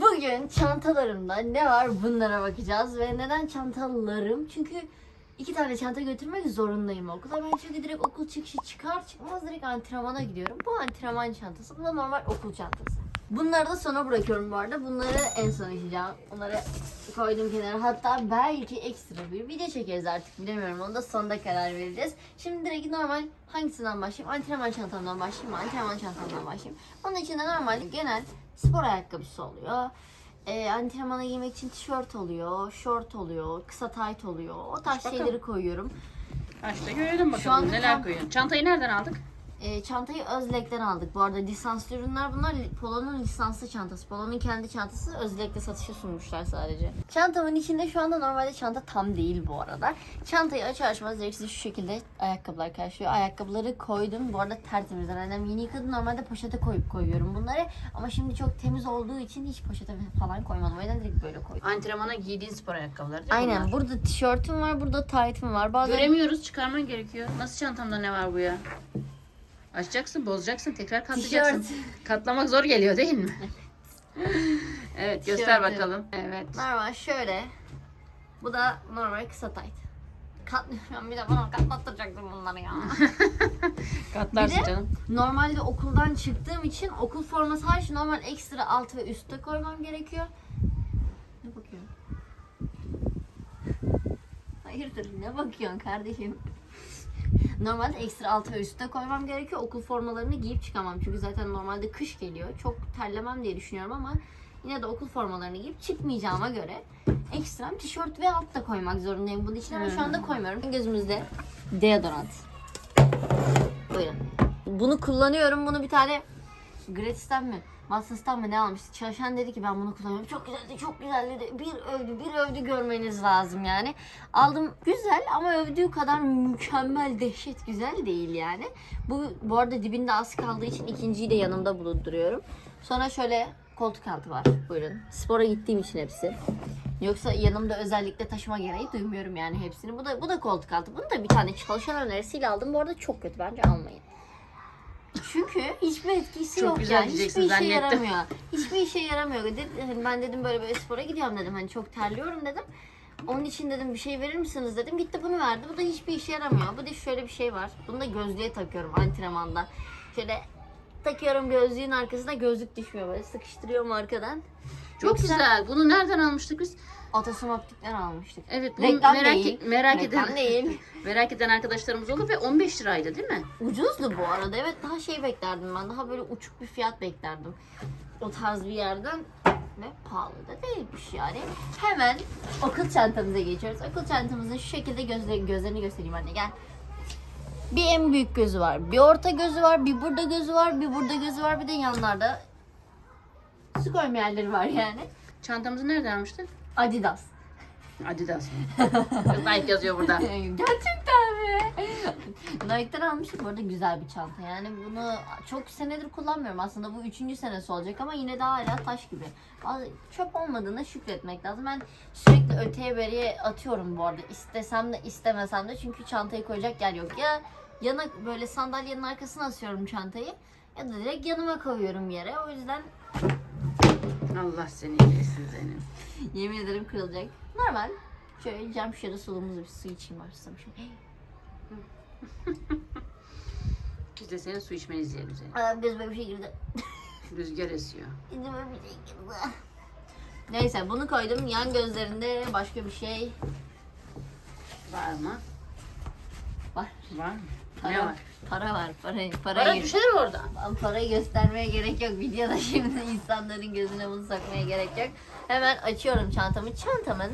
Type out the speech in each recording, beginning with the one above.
Bugün çantalarımda ne var bunlara bakacağız ve neden çantalarım? Çünkü iki tane çanta götürmek zorundayım okula. Ben çünkü direkt okul çıkışı çıkar çıkmaz direkt antrenmana gidiyorum. Bu antrenman çantası, bu da normal okul çantası. Bunları da sona bırakıyorum bu arada. Bunları en son işleyeceğim. Onları koydum kenara. Hatta belki ekstra bir video çekeriz artık bilemiyorum. Onu da sonda karar vereceğiz. Şimdi direkt normal hangisinden başlayayım? Antrenman çantamdan başlayayım mı? Antrenman çantamdan başlayayım. Onun içinde normal genel spor ayakkabısı oluyor. Ee, antrenmana giymek için tişört oluyor, şort oluyor, kısa tayt oluyor. O tarz bakalım. şeyleri koyuyorum. Açta görelim Şu anda bakalım neler tam- koyuyorsun. Çantayı nereden aldık? Ee, çantayı Özlek'ten aldık. Bu arada lisanslı ürünler bunlar. Polo'nun lisanslı çantası. Polo'nun kendi çantası Özlek'te satışa sunmuşlar sadece. Çantamın içinde şu anda normalde çanta tam değil bu arada. Çantayı açar açmaz direkt sizi şu şekilde ayakkabılar karşılıyor. Ayakkabıları koydum. Bu arada tertemizden. Annem yeni yıkadı. Normalde poşete koyup koyuyorum bunları. Ama şimdi çok temiz olduğu için hiç poşete falan koymadım. O yüzden direkt böyle koydum. Antrenmana giydiğin spor ayakkabıları değil Aynen. bunlar? Burada tişörtüm var. Burada taytım var. Bazen Göremiyoruz çıkarman gerekiyor. Nasıl çantamda ne var bu ya? Açacaksın, bozacaksın, tekrar katlayacaksın. Tişört. Katlamak zor geliyor değil mi? evet göster Tişörtü. bakalım. Evet. Normal şöyle. Bu da normal kısa tayt. Katlıyorum bir de bana katlattıracaktım bunları ya. Katlarsın Bir de- canım. Normalde okuldan çıktığım için okul forması hariç normal ekstra altı ve üstte koymam gerekiyor. Ne bakıyorsun? Hayırdır ne bakıyorsun kardeşim? Normalde ekstra altı ve üstte koymam gerekiyor. Okul formalarını giyip çıkamam. Çünkü zaten normalde kış geliyor. Çok terlemem diye düşünüyorum ama yine de okul formalarını giyip çıkmayacağıma göre ekstrem tişört ve alt da koymak zorundayım. Bunun için ama şu anda koymuyorum. Gözümüzde deodorant. Buyurun. Bunu kullanıyorum. Bunu bir tane Gratis'ten mi? Massas'tan mı ne almıştı? Çalışan dedi ki ben bunu kullanıyorum. Çok güzeldi, çok güzel dedi. Bir övdü, bir övdü görmeniz lazım yani. Aldım güzel ama övdüğü kadar mükemmel, dehşet güzel değil yani. Bu bu arada dibinde az kaldığı için ikinciyi de yanımda bulunduruyorum. Sonra şöyle koltuk altı var. Buyurun. Spora gittiğim için hepsi. Yoksa yanımda özellikle taşıma gereği duymuyorum yani hepsini. Bu da bu da koltuk altı. Bunu da bir tane çalışan önerisiyle aldım. Bu arada çok kötü. Bence almayın. Çünkü hiçbir etkisi Çok yok güzel yani. diyeceksin Hiçbir işe zannettim. yaramıyor. Hiçbir işe yaramıyor. Dedi, hani ben dedim böyle böyle spora gidiyorum dedim. Hani çok terliyorum dedim. Onun için dedim bir şey verir misiniz dedim. Gitti bunu verdi. Bu da hiçbir işe yaramıyor. Bu da şöyle bir şey var. Bunu da gözlüğe takıyorum antrenmanda. Şöyle takıyorum gözlüğün arkasına gözlük düşmüyor böyle sıkıştırıyorum arkadan. Çok Yoksa- güzel. Bunu nereden almıştık biz? Otosom optikten almıştık. Evet bunu Reklam merak, değil. merak Reklam eden değil. merak eden arkadaşlarımız oldu ve 15 liraydı değil mi? Ucuzdu bu arada. Evet daha şey beklerdim ben. Daha böyle uçuk bir fiyat beklerdim. O tarz bir yerden ve pahalı da değilmiş yani. Hemen okul çantamıza geçiyoruz. Okul çantamızın şu şekilde gözleri, gözlerini göstereyim anne gel. Bir en büyük gözü var. Bir orta gözü var. Bir burada gözü var. Bir burada gözü var. Bir de yanlarda su koyma yerleri var yani. Çantamızı nereden almıştık? Adidas. Adidas mı? Nike yazıyor burada. Gerçekten mi? Nike'den almıştık bu arada güzel bir çanta. Yani bunu çok senedir kullanmıyorum aslında. Bu üçüncü senesi olacak ama yine de hala taş gibi. Çöp olmadığına şükretmek lazım. Ben sürekli öteye beriye atıyorum bu arada. İstesem de istemesem de çünkü çantayı koyacak yer yok. Ya yana böyle sandalyenin arkasına asıyorum çantayı ya da direkt yanıma koyuyorum yere. O yüzden Allah seni iylesin Zeynep. yemin ederim kırılacak. Normal. Şöyle cam şişede suluğumuzu bir su içeyim varsam şöyle. Biz de senin su içmeni izleyelim Zeynep. Aa, gözüme bir şey girdi. Rüzgar esiyor. Gözüme bir şey girdi. Neyse bunu koydum. Yan gözlerinde başka bir şey Var mı? var. Var mı? Ne var? Para var. Para, Para parayı, düşer orada. parayı göstermeye gerek yok. Videoda şimdi insanların gözüne bunu sokmaya gerek yok. Hemen açıyorum çantamı. Çantamın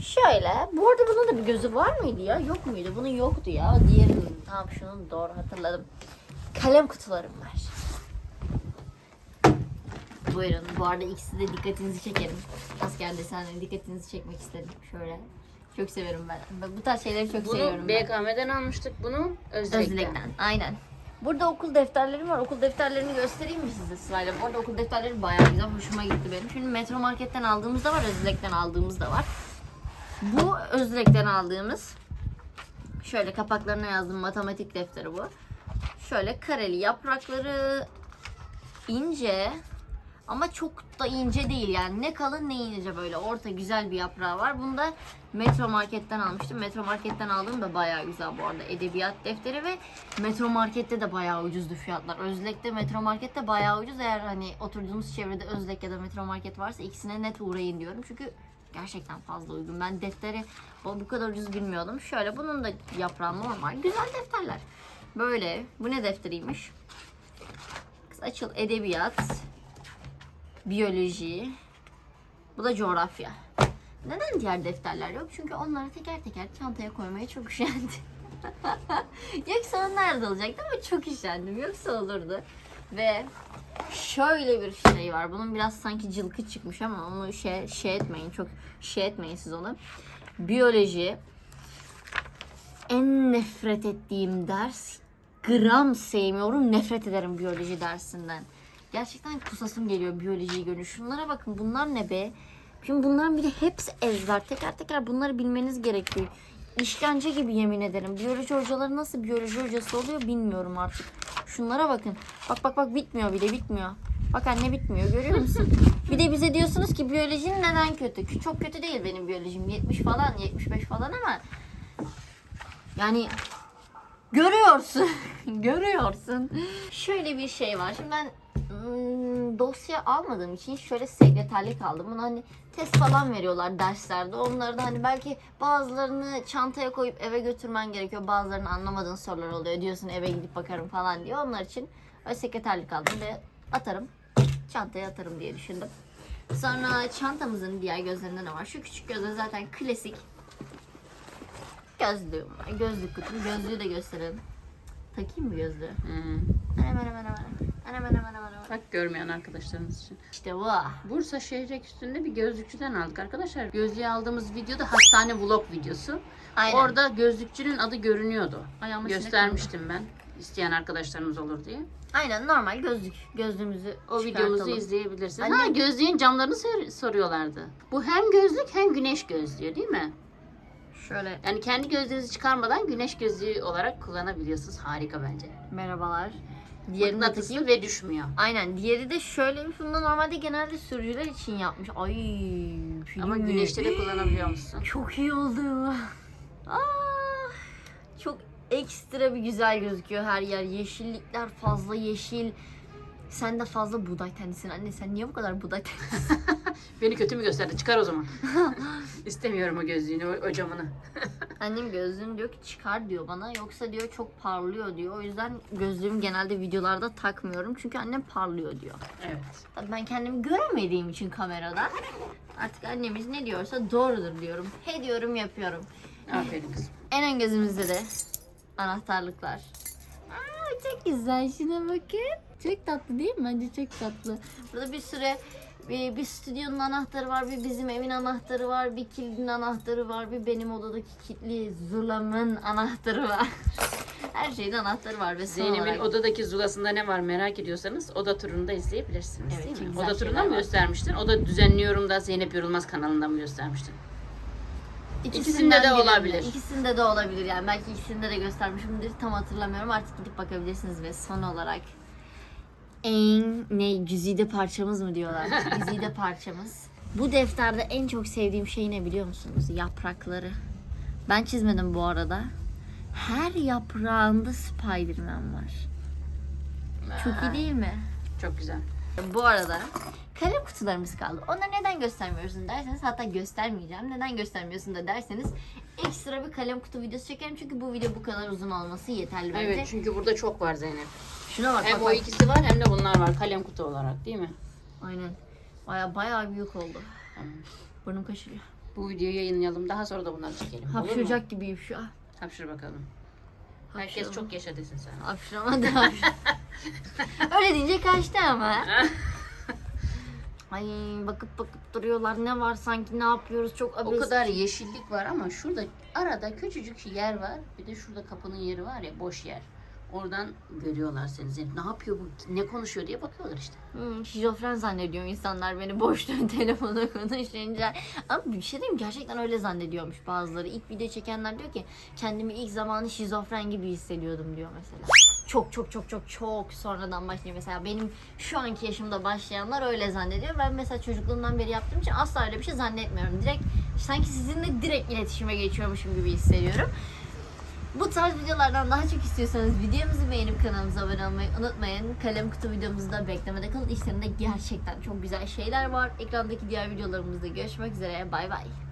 şöyle. Bu arada bunun da bir gözü var mıydı ya? Yok muydu? Bunun yoktu ya. Diğerinin. Tamam şunun doğru hatırladım. Kalem kutularım var. Buyurun. Bu arada ikisi de dikkatinizi çekerim. Asker desenleri dikkatinizi çekmek istedim. Şöyle. Çok severim ben. Bu tarz şeyleri çok seviyorum Bunu ben. BKM'den almıştık. Bunu Özlek'ten. Özlek'ten. Aynen. Burada okul defterlerim var. Okul defterlerini göstereyim mi size sırayla? Bu arada okul defterleri bayağı güzel. Hoşuma gitti benim. Şimdi Metro Market'ten aldığımız da var. Özlek'ten aldığımız da var. Bu Özlek'ten aldığımız şöyle kapaklarına yazdım matematik defteri bu. Şöyle kareli yaprakları ince Ama çok da ince değil yani. Ne kalın ne ince böyle. Orta güzel bir yaprağı var. Bunu da Metro Market'ten almıştım. Metro Market'ten aldığım da bayağı güzel bu arada. Edebiyat defteri ve Metro Market'te de bayağı ucuzdu fiyatlar. Özlek'te Metro Market'te bayağı ucuz. Eğer hani oturduğunuz çevrede Özlek ya da Metro Market varsa ikisine net uğrayın diyorum. Çünkü gerçekten fazla uygun. Ben defteri bu kadar ucuz bilmiyordum. Şöyle bunun da yaprağı normal. Güzel defterler. Böyle. Bu ne defteriymiş? Kız açıl. Edebiyat. Biyoloji. Bu da coğrafya. Neden diğer defterler yok? Çünkü onları teker teker çantaya koymaya çok üşendim. Yoksa onlar da olacaktı ama çok üşendim. Yoksa olurdu. Ve şöyle bir şey var. Bunun biraz sanki cılkı çıkmış ama onu şey, şey etmeyin. Çok şey etmeyin siz onu. Biyoloji. En nefret ettiğim ders. Gram sevmiyorum. Nefret ederim biyoloji dersinden. Gerçekten kusasım geliyor biyolojiyi görünce. Şunlara bakın bunlar ne be? Şimdi bunların bir de hepsi ezber. Teker teker bunları bilmeniz gerekiyor. İşkence gibi yemin ederim. Biyoloji hocaları nasıl biyoloji hocası oluyor bilmiyorum artık. Şunlara bakın. Bak bak bak bitmiyor bile bitmiyor. Bak anne bitmiyor görüyor musun? Bir de bize diyorsunuz ki biyolojin neden kötü? Çok kötü değil benim biyolojim. 70 falan 75 falan ama yani görüyorsun. görüyorsun. Şöyle bir şey var. Şimdi ben ım, dosya almadığım için şöyle sekreterlik aldım. Bunu hani test falan veriyorlar derslerde. Onları da hani belki bazılarını çantaya koyup eve götürmen gerekiyor. Bazılarını anlamadığın sorular oluyor. Diyorsun eve gidip bakarım falan diyor. Onlar için öyle sekreterlik aldım ve atarım. Çantaya atarım diye düşündüm. Sonra çantamızın diğer gözlerinde ne var? Şu küçük gözler zaten klasik. Gözlüğüm var. Gözlük kutum. Gözlüğü de gösterelim. Takayım mı gözlüğü? Hı. Anam anam anam anam. Anam anam anam anam. Bak görmeyen arkadaşlarımız için. İşte bu. Bursa Şehrek üstünde bir gözlükçüden aldık arkadaşlar. Gözlüğü aldığımız videoda hastane vlog videosu. Aynen. Orada gözlükçünün adı görünüyordu. Ayağıma sinek Göstermiştim ben. İsteyen arkadaşlarımız olur diye. Aynen normal gözlük. Gözlüğümüzü O videomuzu izleyebilirsiniz. Anne- Ha gözlüğün camlarını sor- soruyorlardı. Bu hem gözlük hem güneş gözlüğü değil mi? Şöyle Yani kendi gözlüğünüzü çıkarmadan güneş gözlüğü olarak kullanabiliyorsunuz. Harika bence. merhabalar. Diğerini de Mıknatıslı takayım. ve düşmüyor. Aynen. Diğeri de şöyle bir bunda normalde genelde sürücüler için yapmış. Ay. film Ama mi? güneşte de kullanabiliyor musun? Çok iyi oldu. Aa, çok ekstra bir güzel gözüküyor her yer. Yeşillikler fazla yeşil. Sen de fazla buğday tenlisin. Anne sen niye bu kadar buğday tenlisin? Beni kötü mü gösterdi? Çıkar o zaman. İstemiyorum o gözlüğünü, o, o camını. Annem gözlüğünü diyor ki çıkar diyor bana. Yoksa diyor çok parlıyor diyor. O yüzden gözlüğümü genelde videolarda takmıyorum. Çünkü annem parlıyor diyor. Evet. Tabii ben kendimi göremediğim için kamerada artık annemiz ne diyorsa doğrudur diyorum. He diyorum yapıyorum. Aferin kızım. En ön gözümüzde de anahtarlıklar. Aa, çok güzel şuna bakın. Çok tatlı değil mi? Bence çok tatlı. Burada bir sürü bir, bir stüdyonun anahtarı var, bir bizim evin anahtarı var, bir kilidin anahtarı var, bir benim odadaki kilitli zulamın anahtarı var. Her şeyin anahtarı var ve son Zeynep'in olarak- odadaki zulasında ne var merak ediyorsanız oda turunu da izleyebilirsiniz Evet, değil mi? güzel Oda şeyler turundan mı var. göstermiştin? Oda düzenliyorum da Zeynep Yorulmaz kanalından mı göstermiştin? İkisinden İkisinde de birinde. olabilir. İkisinde de olabilir yani. Belki ikisinde de göstermişimdir. Tam hatırlamıyorum. Artık gidip bakabilirsiniz ve son olarak en ne güzide parçamız mı diyorlar? güzide parçamız. Bu defterde en çok sevdiğim şey ne biliyor musunuz? Yaprakları. Ben çizmedim bu arada. Her yaprağında Spider-Man var. Çok iyi değil mi? Çok güzel. Bu arada kalem kutularımız kaldı. Onları neden göstermiyorsun derseniz hatta göstermeyeceğim. Neden göstermiyorsun da derseniz ekstra bir kalem kutu videosu çekerim. Çünkü bu video bu kadar uzun olması yeterli bence. Evet çünkü burada çok var Zeynep. Şuna bak Hem bak o bak. ikisi var hem de bunlar var kalem kutu olarak değil mi? Aynen. Baya baya büyük oldu. Tamam. Burnum kaşınıyor. Bu videoyu yayınlayalım daha sonra da bunları çekelim. Hapşıracak gibiyim şu an. Hapşır bakalım. Herkes Hapşırma. çok yaşa desin sen. Hapşıramadı hapşır. Öyle deyince kaçtı ama. Ay bakıp bakıp duruyorlar. Ne var sanki ne yapıyoruz çok O abes. kadar yeşillik var ama şurada arada küçücük yer var. Bir de şurada kapının yeri var ya boş yer. Oradan görüyorlar seni. Zeynep ne yapıyor bu? Ne konuşuyor diye bakıyorlar işte. Hmm, şizofren zannediyor insanlar beni boş dön telefona konuşunca. Ama bir şey diyeyim gerçekten öyle zannediyormuş bazıları. İlk video çekenler diyor ki kendimi ilk zamanı şizofren gibi hissediyordum diyor mesela. Çok çok çok çok çok sonradan başlıyor. Mesela benim şu anki yaşımda başlayanlar öyle zannediyor. Ben mesela çocukluğumdan beri yaptığım için asla öyle bir şey zannetmiyorum. Direkt sanki sizinle direkt iletişime geçiyormuşum gibi hissediyorum. Bu tarz videolardan daha çok istiyorsanız videomuzu beğenip kanalımıza abone olmayı unutmayın. Kalem kutu videomuzu da beklemede kalın. İçlerinde gerçekten çok güzel şeyler var. Ekrandaki diğer videolarımızda görüşmek üzere. Bay bay.